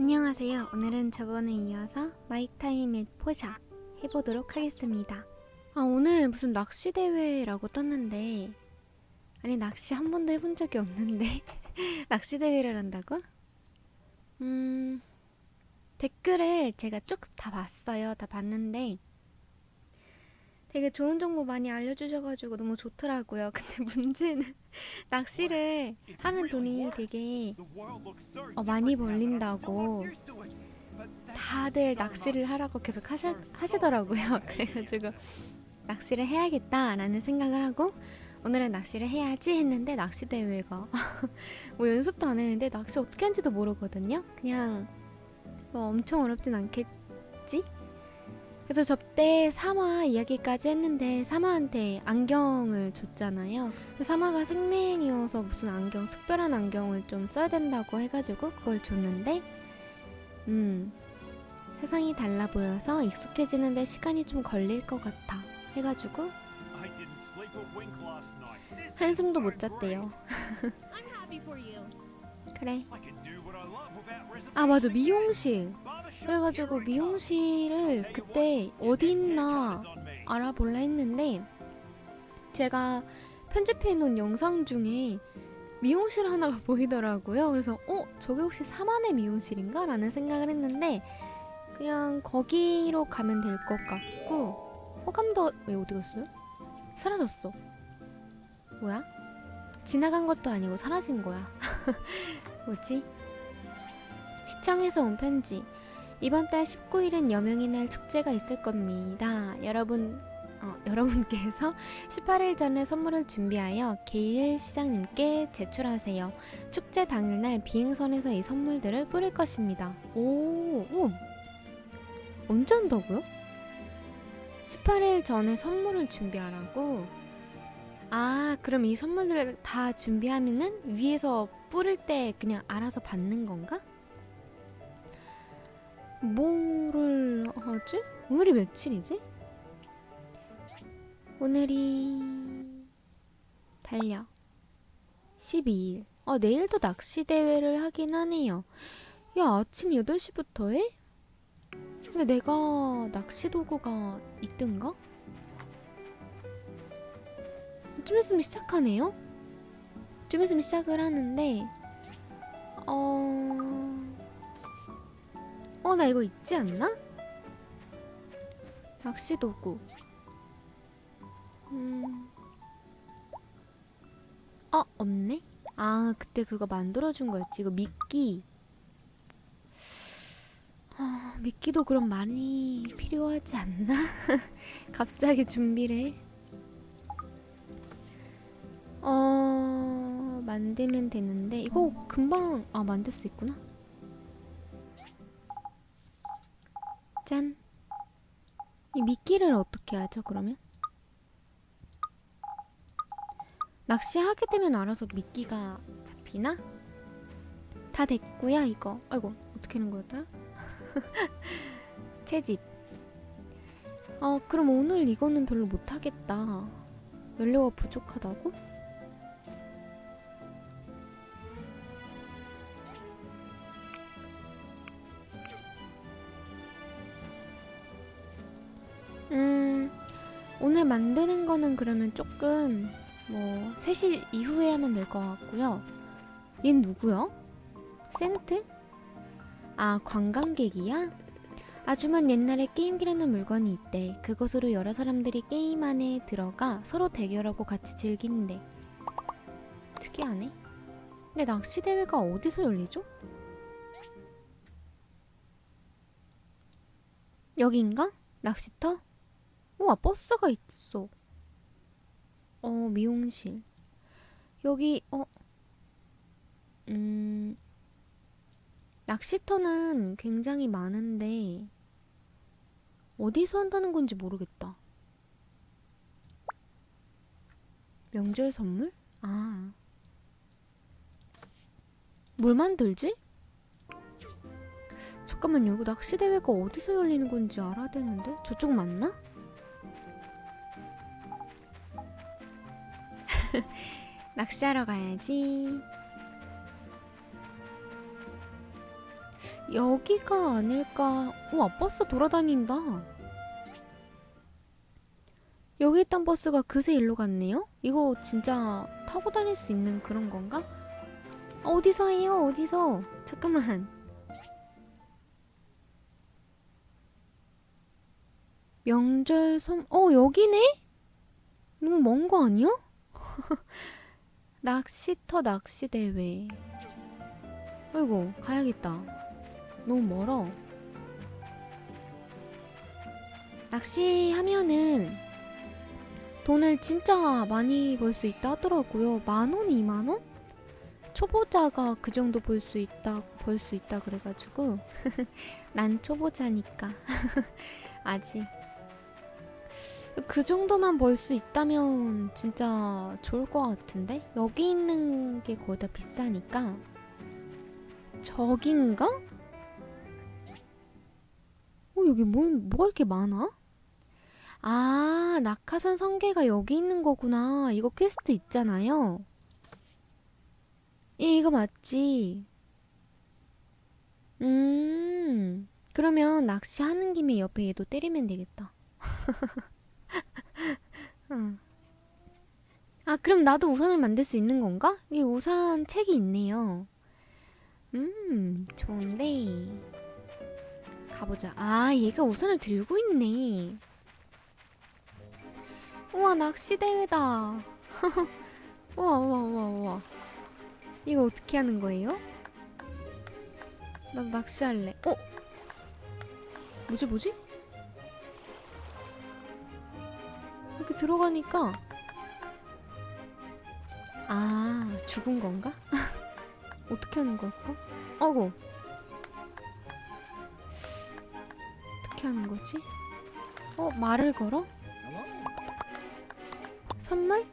안녕하세요. 오늘은 저번에 이어서 마이타임 의 포샵 해보도록 하겠습니다. 아, 오늘 무슨 낚시 대회라고 떴는데, 아니, 낚시 한 번도 해본 적이 없는데, 낚시 대회를 한다고? 음, 댓글을 제가 쭉 다 봤어요. 다 봤는데, 되게 좋은 정보 많이 알려주셔가지고 너무 좋더라고요. 근데 문제는 낚시를 하면 돈이 되게 어, 많이 벌린다고 다들 낚시를 하라고 계속 하시, 하시더라고요. 그래가지고 낚시를 해야겠다라는 생각을 하고 오늘은 낚시를 해야지 했는데 낚시 대회가 뭐 연습도 안 했는데 낚시 어떻게 하는지도 모르거든요. 그냥 뭐 엄청 어렵진 않겠지? 그래서 저때 사마 이야기까지 했는데 사마한테 안경을 줬잖아요. 그 사마가 생맹이어서 무슨 안경, 특별한 안경을 좀 써야 된다고 해가지고 그걸 줬는데, 음, 세상이 달라 보여서 익숙해지는데 시간이 좀 걸릴 것 같아. 해가지고 한숨도 못 잤대요. 그래. 아 맞아 미용실. 그래가지고 미용실을 그때 어디 있나 알아볼라 했는데 제가 편집해 놓은 영상 중에 미용실 하나가 보이더라고요. 그래서 어 저게 혹시 사만의 미용실인가? 라는 생각을 했는데 그냥 거기로 가면 될 것 같고 호감도 왜 어디 갔어요? 사라졌어. 뭐야? 지나간 것도 아니고 사라진 거야. 뭐지? 시청에서 온 편지. 이번 달 19일은 여명의 날 축제가 있을 겁니다. 여러분, 어, 여러분께서 18일 전에 선물을 준비하여 게일 시장님께 제출하세요. 축제 당일날 비행선에서 이 선물들을 뿌릴 것입니다. 오, 오. 언제 한다고요? 18일 전에 선물을 준비하라고? 아, 그럼 이 선물들을 다 준비하면은 위에서 뿌릴 때 그냥 알아서 받는 건가? 뭐를 하지? 오늘이 며칠이지? 오늘이 달력 12일. 어, 내일도 낚시 대회를 하긴 하네요. 야, 아침 8시부터 해? 근데 내가 낚시 도구가 있던가? 좀 있으면 시작하네요? 좀 있으면 시작을 하는데, 어, 어, 나 이거 있지 않나? 낚시 도구. 음. 어, 없네? 아, 그때 그거 만들어준 거였지. 이거 미끼. 아, 미끼도 그럼 많이 필요하지 않나? 갑자기 준비를 해. 어, 만들면 되는데, 이거 금방, 아, 만들 수 있구나. 짠. 이 미끼를 어떻게 하죠, 그러면? 낚시하게 되면 알아서 미끼가 잡히나? 다 됐고요, 이거. 아이고, 어떻게 하는 거였더라? 채집. 어, 그럼 오늘 이거는 별로 못하겠다. 연료가 부족하다고? 오늘 만드는 거는 그러면 조금 뭐 3시 이후에 하면 될 것 같고요. 얜 누구야? 센트? 아, 관광객이야? 아주만 옛날에 게임기라는 물건이 있대. 그것으로 여러 사람들이 게임 안에 들어가 서로 대결하고 같이 즐긴대. 특이하네. 근데 낚시 대회가 어디서 열리죠? 여긴가? 낚시터? 우와, 버스가 있어. 어, 미용실. 여기, 어, 음, 낚시터는 굉장히 많은데, 어디서 한다는 건지 모르겠다. 명절 선물? 아. 뭘 만들지? 잠깐만요. 이거 낚시대회가 어디서 열리는 건지 알아야 되는데? 저쪽 맞나? 낚시하러 가야지. 여기가 아닐까? 우와, 버스 돌아다닌다. 여기 있던 버스가 그새 일로 갔네요? 이거 진짜 타고 다닐 수 있는 그런 건가? 어디서 해요? 어디서? 잠깐만. 명절 섬, 어, 여기네? 너무 먼 거 아니야? 낚시터 낚시 대회. 아이고, 가야겠다. 너무 멀어. 낚시하면은 돈을 진짜 많이 벌 수 있다 하더라고요. 만 원, 이만 원? 초보자가 그 정도 벌 수 있다, 벌 수 있다 그래가지고. 난 초보자니까. 아직. 그 정도만 벌 수 있다면 진짜 좋을 것 같은데? 여기 있는 게 거의 다 비싸니까. 저긴가? 어, 여기 뭐, 뭐가 이렇게 많아? 아, 낙하산 성게가 여기 있는 거구나. 이거 퀘스트 있잖아요. 이, 이거 맞지? 음, 그러면 낚시하는 김에 옆에 얘도 때리면 되겠다. 응. 아, 그럼 나도 우산을 만들 수 있는 건가? 이게 우산 책이 있네요. 음, 좋은데. 가보자. 아, 얘가 우산을 들고 있네. 우와, 낚시대회다. 우와, 우와, 우와, 우와. 이거 어떻게 하는 거예요? 나 낚시할래. 어? 뭐지, 뭐지? 이렇게 들어가니까. 아, 죽은 건가? 어떻게 하는 걸까? 어고. 어떻게 하는 거지? 어, 말을 걸어? 선물?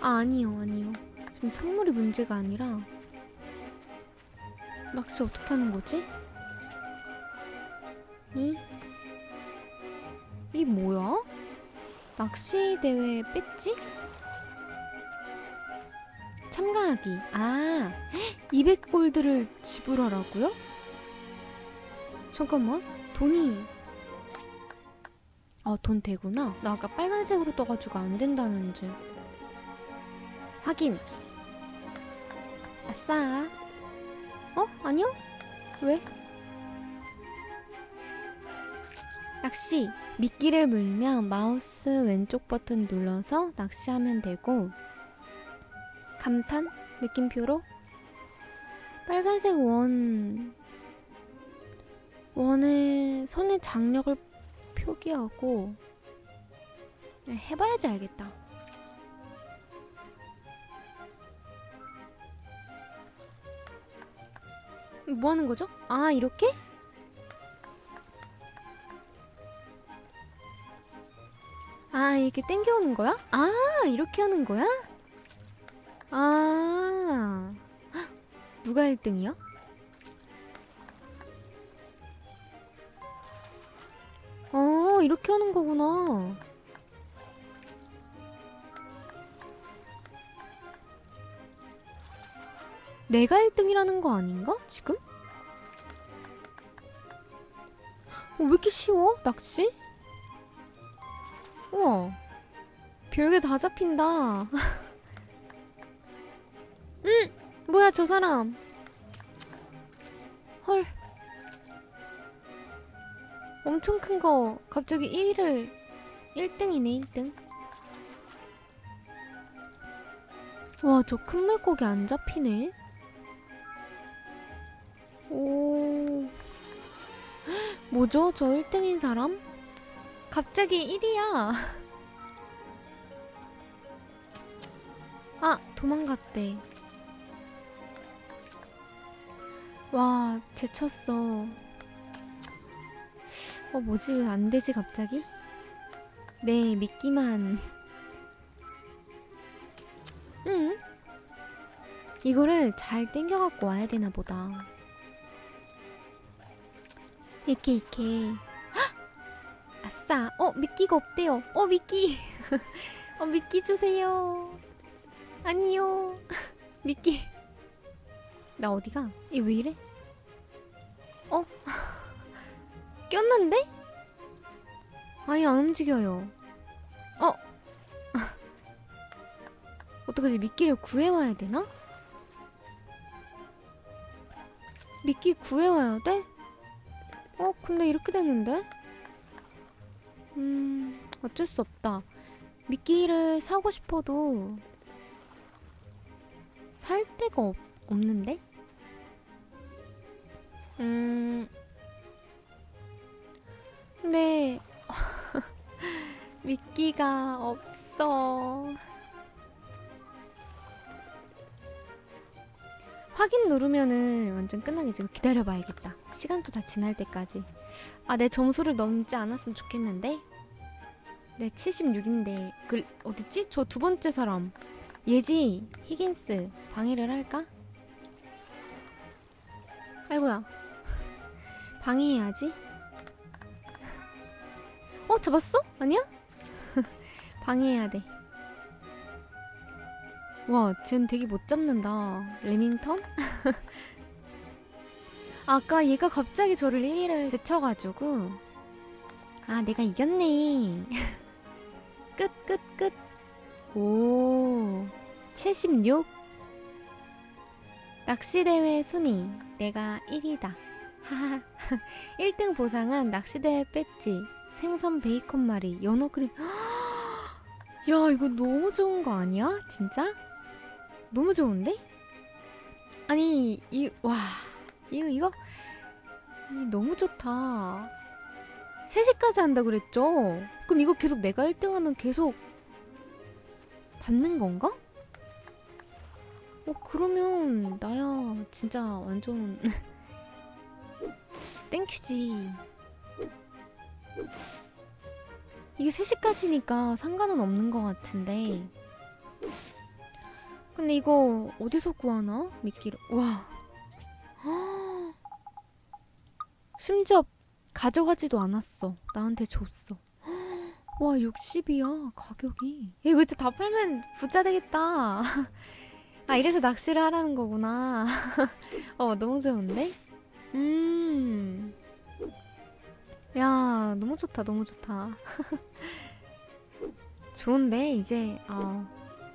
아, 아니요, 아니요. 지금 선물이 문제가 아니라 낚시 어떻게 하는 거지? 이? 이 뭐야? 낚시 대회 배지? 참가하기. 아, 200골드를 지불하라고요? 잠깐만. 돈이 아, 돈 되구나. 나 아까 빨간색으로 떠가지고 안 된다는 줄. 확인. 아싸. 어? 아니요? 왜? 낚시. 미끼를 물면 마우스 왼쪽 버튼 눌러서 낚시하면 되고, 감탄? 느낌표로? 빨간색 원, 원의 손의 장력을 표기하고 해봐야지 알겠다. 뭐 하는 거죠? 아, 이렇게? 아, 이렇게 땡겨오는 거야? 아, 이렇게 하는 거야? 아, 헉, 누가 1등이야? 어, 이렇게 하는 거구나. 내가 1등이라는 거 아닌가? 지금? 어, 왜 이렇게 쉬워? 낚시? 우와. 별게 다 잡힌다. 응! 뭐야, 저 사람. 헐. 엄청 큰 거 갑자기 1위를 1등이네 1등 와 저 큰 물고기 안 잡히네 오 헉, 뭐죠 저 1등인 사람? 갑자기 1위야 아 도망갔대 와 제쳤어 어, 뭐지? 왜 안 되지, 갑자기? 네, 미끼만. 응? 이거를 잘 땡겨갖고 와야 되나 보다. 이렇게, 이렇게. 헉! 아싸! 어, 미끼가 없대요. 어, 미끼! 어, 미끼 주세요. 아니요. 미끼. 나 어디가? 이왜 이래? 꼈는데? 아예 안 움직여요. 어? 어떡하지? 미끼를 구해와야 되나? 미끼 구해와야 돼? 어, 근데 이렇게 되는데? 음, 어쩔 수 없다. 미끼를 사고 싶어도 살 데가 없, 없는데? 음, 근데 미끼가 없어. 확인 누르면은 완전 끝나겠지. 기다려봐야겠다. 시간도 다 지날 때까지. 아, 내 점수를 넘지 않았으면 좋겠는데? 내 76인데. 그, 어딨지? 저 두 번째 사람. 예지, 히긴스. 방해를 할까? 아이고야. 방해해야지. 어, 잡았어? 아니야? 방해해야 돼. 와, 쟨 되게 못 잡는다. 레밍턴? 아까 얘가 갑자기 저를 1위를 제쳐가지고 아, 내가 이겼네. 끝, 끝, 끝. 오, 76. 낚시대회 순위. 내가 1위다. 하하. 1등 보상은 낚시대회 배지, 생선 베이컨 말이, 연어 크림. 야, 이거 너무 좋은 거 아니야? 진짜? 너무 좋은데? 아니, 이, 와, 이거, 이거, 이 너무 좋다. 3시까지 한다 그랬죠? 그럼 이거 계속 내가 1등 하면 계속 받는 건가? 어, 그러면, 나야, 진짜 완전, 땡큐지. 이게 3시까지니까 상관은 없는 것 같은데. 근데 이거 어디서 구하나? 미끼를. 와. 심지어 가져가지도 않았어. 나한테 줬어. 와, 60이야, 가격이. 이거 진짜 다 팔면 부자 되겠다. 아, 이래서 낚시를 하라는 거구나. 어, 너무 좋은데? 음. 야, 너무 좋다, 너무 좋다. 좋은데, 이제, 어,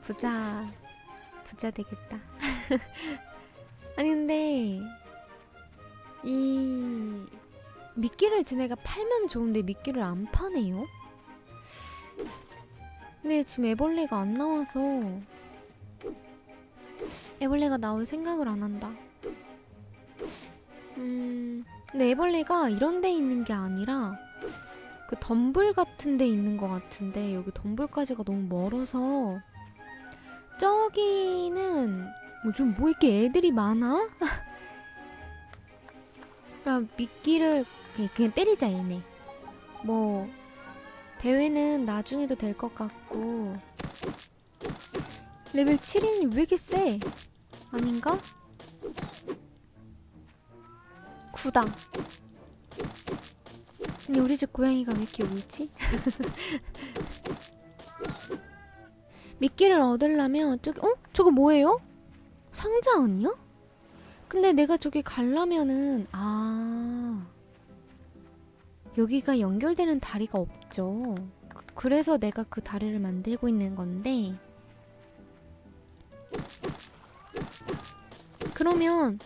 부자, 부자 되겠다. 아니, 근데, 이, 미끼를 쟤네가 팔면 좋은데 미끼를 안 파네요? 근데 지금 애벌레가 안 나와서, 애벌레가 나올 생각을 안 한다. 음, 근데 애벌레가 이런 데 있는 게 아니라 그 덤불 같은 데 있는 것 같은데 여기 덤불까지가 너무 멀어서 저기는 뭐좀뭐 이렇게 애들이 많아? 그냥 미끼를 그냥, 그냥 때리자 얘네 뭐 대회는 나중에도 될 것 같고 레벨 7인 왜 이렇게 세? 아닌가? 9다 근데 우리 집 고양이가 왜 이렇게 울지? 미끼를 얻으려면 저기 어? 저거 뭐예요? 상자 아니야? 근데 내가 저기 가려면은 아 여기가 연결되는 다리가 없죠. 그- 그래서 내가 그 다리를 만들고 있는 건데 그러면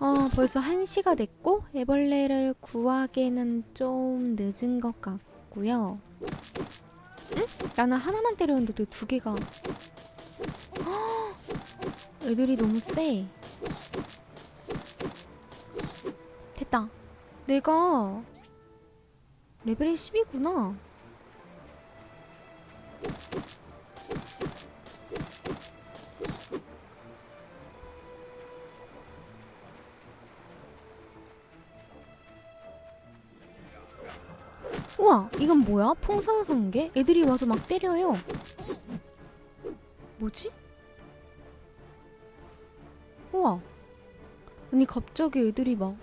어, 벌써 1시가 됐고 애벌레를 구하기에는 좀 늦은 것 같고요. 응? 나는 하나만 때렸는데 두 개가 헉! 애들이 너무 세. 됐다. 내가 레벨이 10이구나. 우와, 이건 뭐야? 풍선성게? 애들이 와서 막 때려요. 뭐지? 우와. 아니, 갑자기 애들이 막.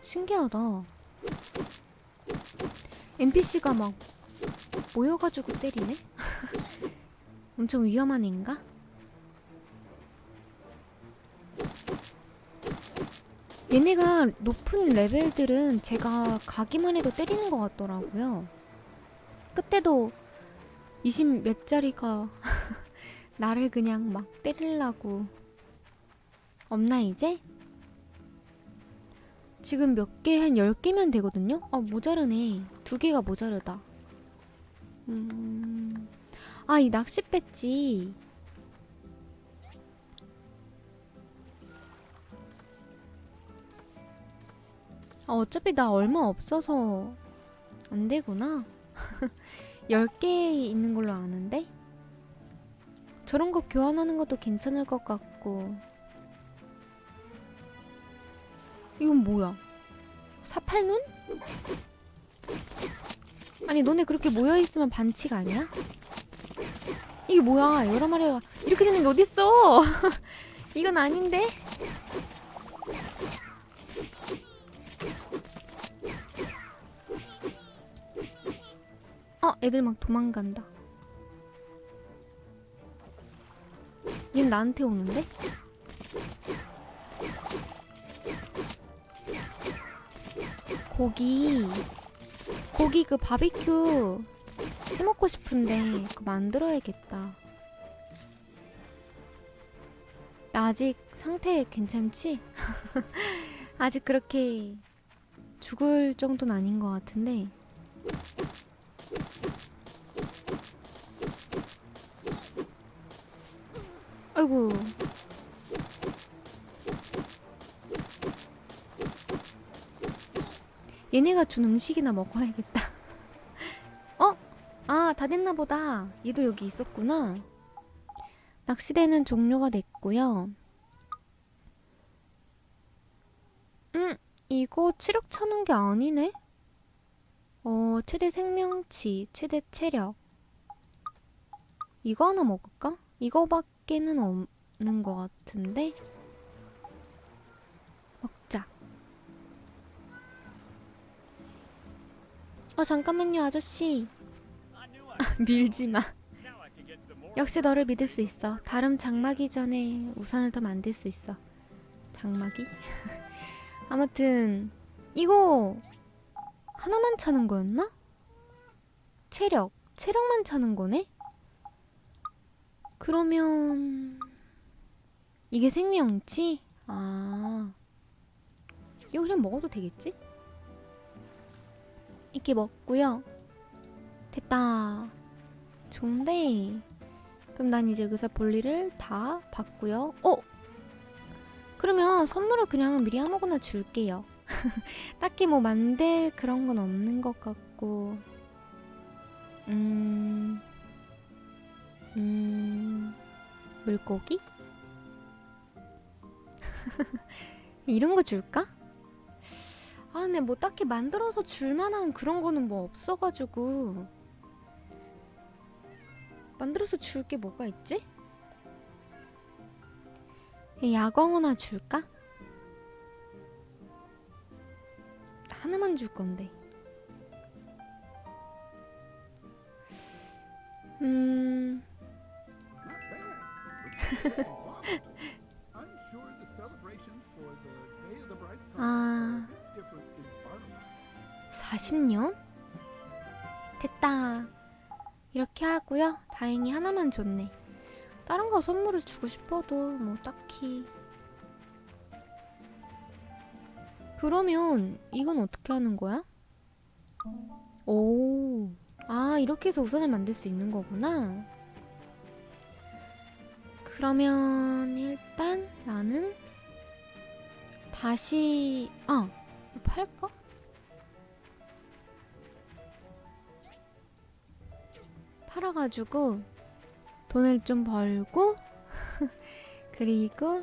신기하다. NPC가 막 모여가지고 때리네? 엄청 위험한 애인가? 얘네가 높은 레벨들은 제가 가기만 해도 때리는 것 같더라고요. 그때도 20 몇 짜리가 나를 그냥 막 때리려고 없나 이제? 지금 몇 개 한 10개면 되거든요? 아 모자르네 두 개가 모자르다 음... 아이 낚시 배지 아 어차피 나 얼마 없어서 안 되구나 10개 있는 걸로 아는데? 저런 거 교환하는 것도 괜찮을 것 같고 이건 뭐야? 사팔눈? 아니 너네 그렇게 모여있으면 반칙 아니야? 이게 뭐야 여러 마리가 이렇게 되는 게 어딨어 이건 아닌데? 애들 막 도망간다 얜 나한테 오는데? 고기 고기 그 바비큐 해먹고 싶은데 그거 만들어야겠다 나 아직 상태 괜찮지? 아직 그렇게 죽을 정도는 아닌 것 같은데 아이고 얘네가 준 음식이나 먹어야겠다. 어? 아, 다 됐나 보다. 얘도 여기 있었구나. 낚시대는 종료가 됐고요. 음, 이거 체력 차는 게 아니네? 어, 최대 생명치, 최대 체력. 이거 하나 먹을까? 이거밖에 는 없는 것 같은데? 먹자. 어 잠깐만요 아저씨 밀지 마 역시 너를 믿을 수 있어 다름 장마기 전에 우산을 더 만들 수 있어 장마기 아무튼 이거 하나만 차는 거였나? 체력 체력만 차는 거네? 그러면 이게 생명치? 아 이거 그냥 먹어도 되겠지? 이렇게 먹고요. 됐다. 좋은데. 그럼 난 이제 의사 볼일을 다 봤고요. 어? 그러면 선물을 그냥 미리 아무거나 줄게요. 딱히 뭐 만들 그런 건 없는 것 같고. 음. 음. 물고기? 이런 거 줄까? 아, 근데 뭐 딱히 만들어서 줄 만한 그런 거는 뭐 없어가지고 만들어서 줄 게 뭐가 있지? 야광 하나 줄까? 하나만 줄 건데. 음, 아, are a bit different in Parliament. 40년? 됐다. 이렇게 하고요. 다행히 하나만 줬네. 다른 거 선물을 주고 싶어도 뭐 딱히. 그러면 이건 어떻게 하는 거야? 오. 아, 이렇게 해서 우산을 만들 수 있는 거구나. 그러면 일단 나는 다시 아, 팔까? 팔아가지고 돈을 좀 벌고 그리고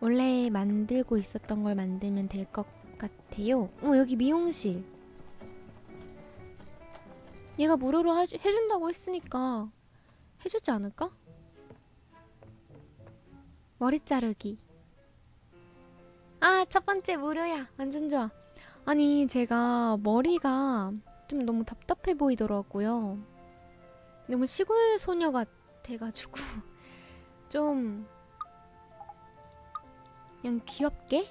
원래 만들고 있었던 걸 만들면 될 것 같아요. 어 여기 미용실. 얘가 무료로 해준다고 했으니까 해주지 않을까? 머리 자르기. 아, 첫 번째 무료야. 완전 좋아. 아니, 제가 머리가 좀 너무 답답해 보이더라고요. 너무 시골 소녀 같아가지고 좀 그냥 귀엽게